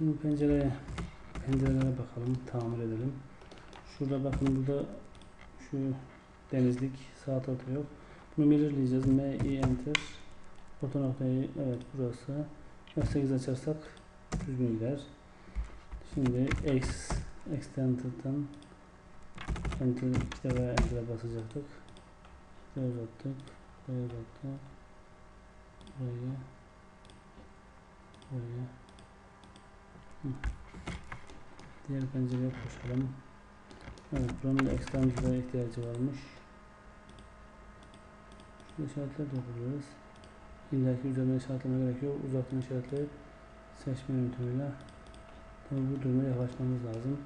Şimdi pencereye pencerelere bakalım, tamir edelim. Şurada bakın burada şu denizlik sağ tarafı yok. Bunu mirrorlayacağız. M I enter. Orta noktayı evet burası. F8 açarsak düzgün gider. Şimdi X extended'dan enter iki defa enter'e basacaktık. Buraya uzattık. Buraya uzattık. Buraya Hı. Diğer pencereye koşalım. Evet, buranın da extender'a ihtiyacı varmış. Şu işaretler yapabiliriz. İlla ki üzerine işaretleme gerek. Uzaktan işaretleyip seçme yöntemiyle tabi bu duruma yaklaşmamız lazım.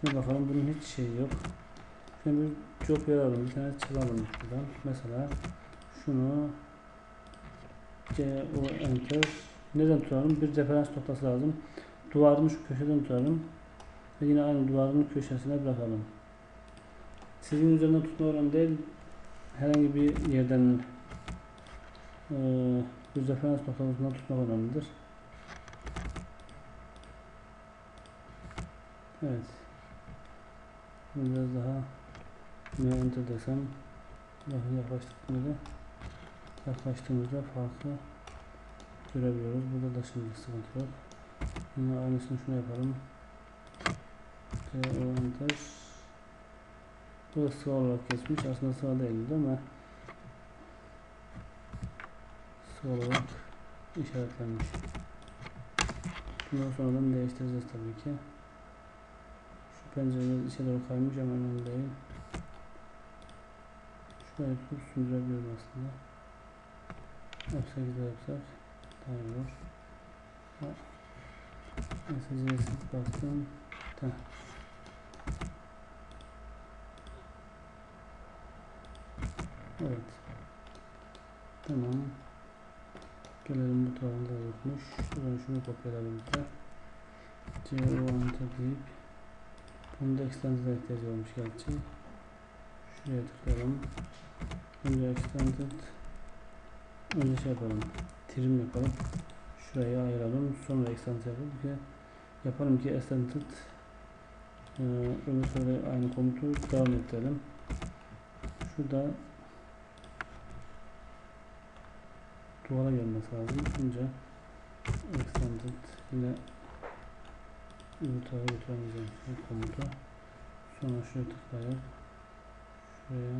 Şuna bakalım bunun hiç şeyi yok. Şimdi bir job yer alalım. Bir tane çalalım buradan. Mesela şunu C O enter neden tutalım? Bir referans noktası lazım. Duvarını şu köşeden tutalım. Ve yine aynı duvarın köşesine bırakalım. Sizin üzerinde tutma önemli değil. Herhangi bir yerden e, bir referans noktasından tutmak önemlidir. Evet. Biraz daha enter desem daha yaklaştığımızda yaklaştığımızda farklı görebiliyoruz. Burada da şimdi sıkıntı yok. Yine aynısını şunu yapalım. Enter. Bu da sıra olarak geçmiş. Aslında sıra değildi ama sıra olarak işaretlenmiş. Bundan sonradan değiştireceğiz tabii ki. Şu pencereler içe doğru kaymış ama önemli değil. Şurayı tutup sündürebiliyorum aslında. F8'de yapsak daha iyi olur. Mesajı bastım. Tamam. Evet. Tamam. Gelelim bu tarafında yokmuş. Şuradan şunu kopyalayalım bir de. CO enter deyip Bunda extended'a ihtiyacı olmuş gerçi. Şuraya tıklayalım. Önce extended önce şey yapalım. Trim yapalım. Şurayı ayıralım. Sonra extended yapalım ki yapalım ki extended ee, öbür sonra aynı komutu devam ettirelim. Şurada duvara gelmesi lazım. Önce extended yine öbür tarafa götüremeyeceğim şu komutu. Sonra şuraya tıklayıp şuraya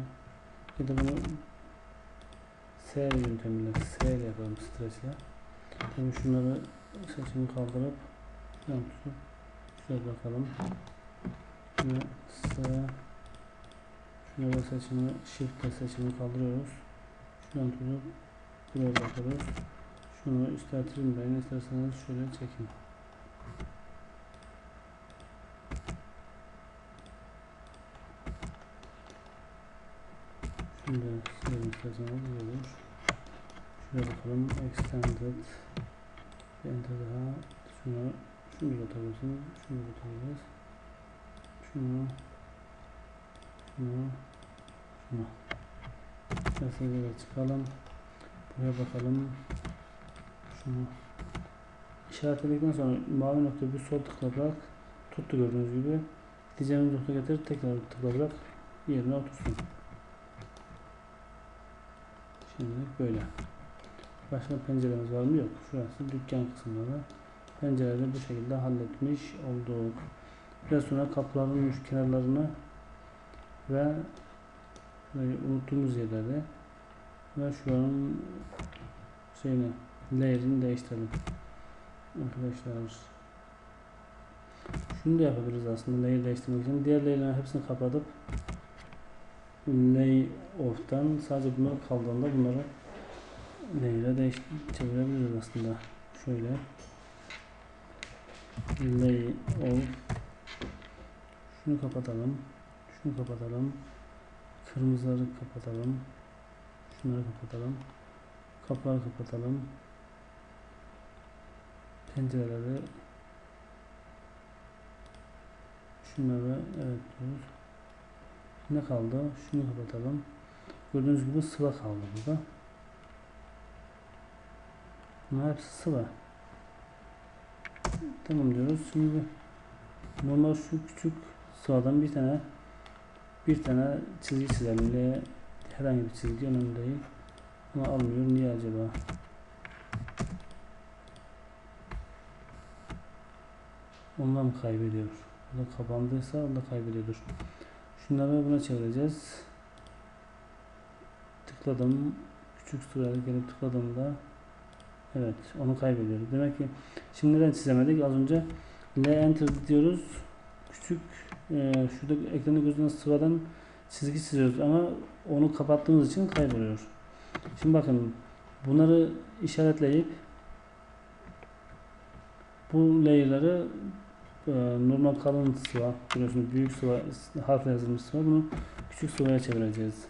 ya da bunu S yöntemiyle S ile yapalım streçle. Şimdi şunları seçimi kaldırıp yan tutup şuraya bakalım. Şimdi S şuraya da seçimi shift seçimi kaldırıyoruz. Şuradan tutup buraya bakıyoruz. Şunu ister trimleyin isterseniz şöyle çekin. Şimdi silelim isterseniz olur. Şuraya bakalım. Extended. Bir enter daha. Şunu, şunu uzatabilirsiniz. Şunu uzatabiliriz. Şunu. Şunu. Şunu. Mesajlara çıkalım. Buraya bakalım. Şunu. İşaretledikten sonra mavi nokta bir sol tıkla bırak. Tuttu gördüğünüz gibi. Diyeceğimiz nokta getir. Tekrar tıkla bırak. Yerine otursun. Şimdi böyle. Başka penceremiz var mı? Yok. Şurası dükkan kısımları. Pencereleri bu şekilde halletmiş olduk. Biraz sonra kapıların şu kenarlarını ve böyle unuttuğumuz yerleri ve şuranın şeyini layer'ini değiştirelim. Arkadaşlar şunu da yapabiliriz aslında layer değiştirmek için. Diğer layer'ların hepsini kapatıp lay off'tan sadece bunlar kaldığında bunları layer'e değiş çevirebiliriz aslında. Şöyle lay off şunu kapatalım. Şunu kapatalım. Kırmızıları kapatalım. Şunları kapatalım. Kapıları kapatalım. Pencereleri şunları evet diyoruz. Ne kaldı? Şunu kapatalım. Gördüğünüz gibi sıva kaldı burada. Bunlar sıva. Tamam diyoruz. Şimdi normal şu küçük sıradan bir tane bir tane çizgi çizelim. L herhangi bir çizgi önemli değil. Ama almıyor. Niye acaba? Ondan mı kaybediyor? Bu da kapandıysa o da kaybediyordur. Şunları buna çevireceğiz. Tıkladım. Küçük sıraya gelip tıkladığımda evet onu kaybediyoruz. Demek ki şimdi neden çizemedik? Az önce L enter diyoruz. Küçük e, şurada ekranda gözünen sıradan çizgi çiziyoruz ama onu kapattığımız için kayboluyor. Şimdi bakın bunları işaretleyip bu layer'ları e, normal kalın sıva biliyorsunuz büyük sıva harfle yazılmış sıva bunu küçük sıvaya çevireceğiz.